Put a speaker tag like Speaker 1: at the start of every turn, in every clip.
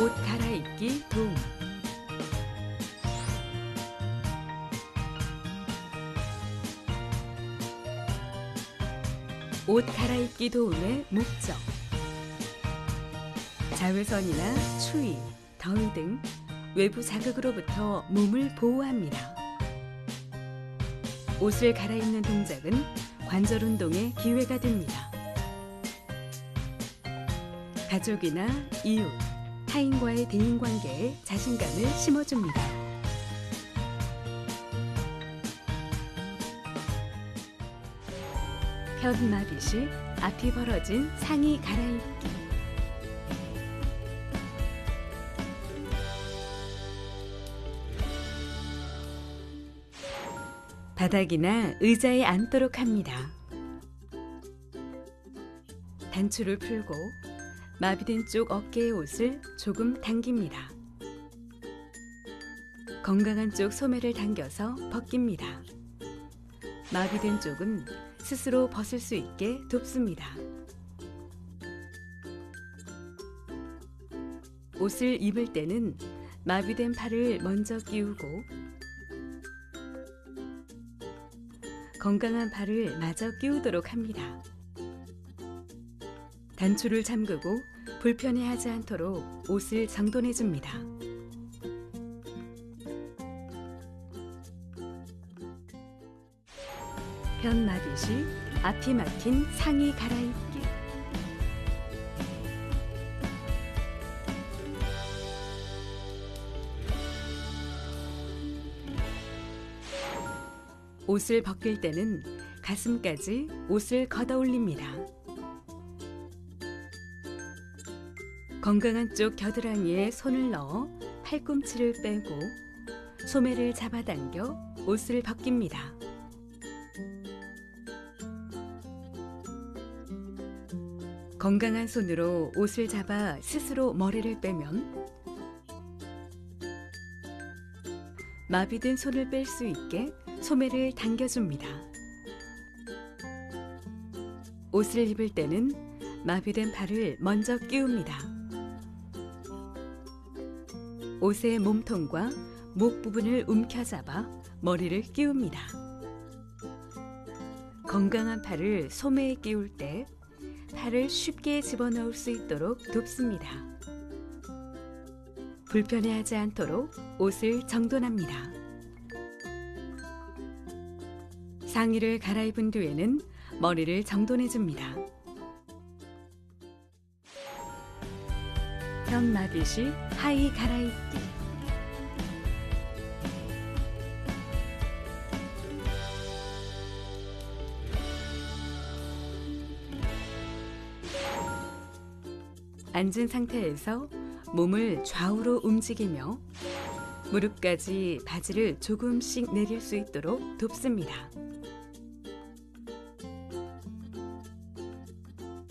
Speaker 1: 옷 갈아입기 도움 옷 갈아입기 도움의 목적 자외선이나 추위, 더위 등 외부 자극으로부터 몸을 보호합니다. 옷을 갈아입는 동작은 관절 운동의 기회가 됩니다. 가족이나 이웃, 타인과의 대인관계에 자신감을 심어줍니다. 편마비 시 앞이 벌어진 상의 갈아입기 바닥이나 의자에 앉도록 합니다. 단추를 풀고 마비된 쪽 어깨의 옷을 조금 당깁니다. 건강한 쪽 소매를 당겨서 벗깁니다. 마비된 쪽은 스스로 벗을 수 있게 돕습니다. 옷을 입을 때는 마비된 팔을 먼저 끼우고 건강한 팔을 마저 끼우도록 합니다. 단추를 잠그고 불편해하지 않도록 옷을 정돈해 줍니다. 편마비 시 앞이 막힌 상의 갈아입기 옷을 벗길 때는 가슴까지 옷을 걷어 올립니다. 건강한 쪽 겨드랑이에 손을 넣어 팔꿈치를 빼고 소매를 잡아당겨 옷을 벗깁니다. 건강한 손으로 옷을 잡아 스스로 머리를 빼면 마비된 손을 뺄 수 있게 소매를 당겨줍니다. 옷을 입을 때는 마비된 팔을 먼저 끼웁니다. 옷의 몸통과 목 부분을 움켜잡아 머리를 끼웁니다. 건강한 팔을 소매에 끼울 때 팔을 쉽게 집어넣을 수 있도록 돕습니다. 불편해하지 않도록 옷을 정돈합니다. 상의를 갈아입은 뒤에는 머리를 정돈해 줍니다. 현마비 시 하의 갈아입기 앉은 상태에서 몸을 좌우로 움직이며 무릎까지 바지를 조금씩 내릴 수 있도록 돕습니다.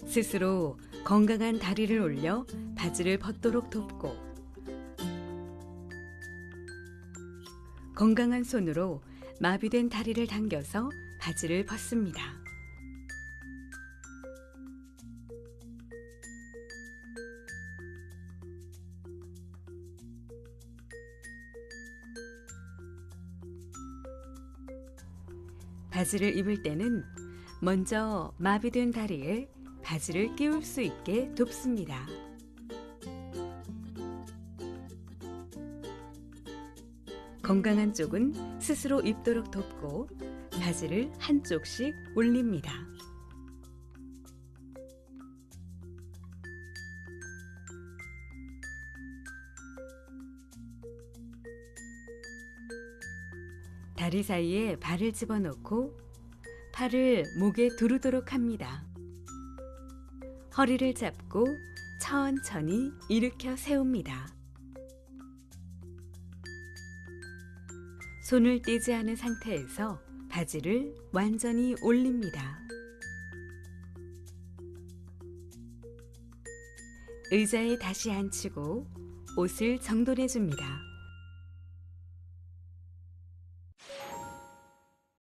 Speaker 1: 스스로 건강한 다리를 올려 바지를 벗도록 돕고 건강한 손으로 마비된 다리를 당겨서 바지를 벗습니다. 바지를 입을 때는 먼저 마비된 다리에 바지를 끼울 수 있게 돕습니다. 건강한 쪽은 스스로 입도록 돕고 바지를 한쪽씩 올립니다. 다리 사이에 발을 집어넣고 팔을 목에 두르도록 합니다. 허리를 잡고 천천히 일으켜 세웁니다. 손을 떼지 않은 상태에서 바지를 완전히 올립니다. 의자에 다시 앉히고 옷을 정돈해 줍니다.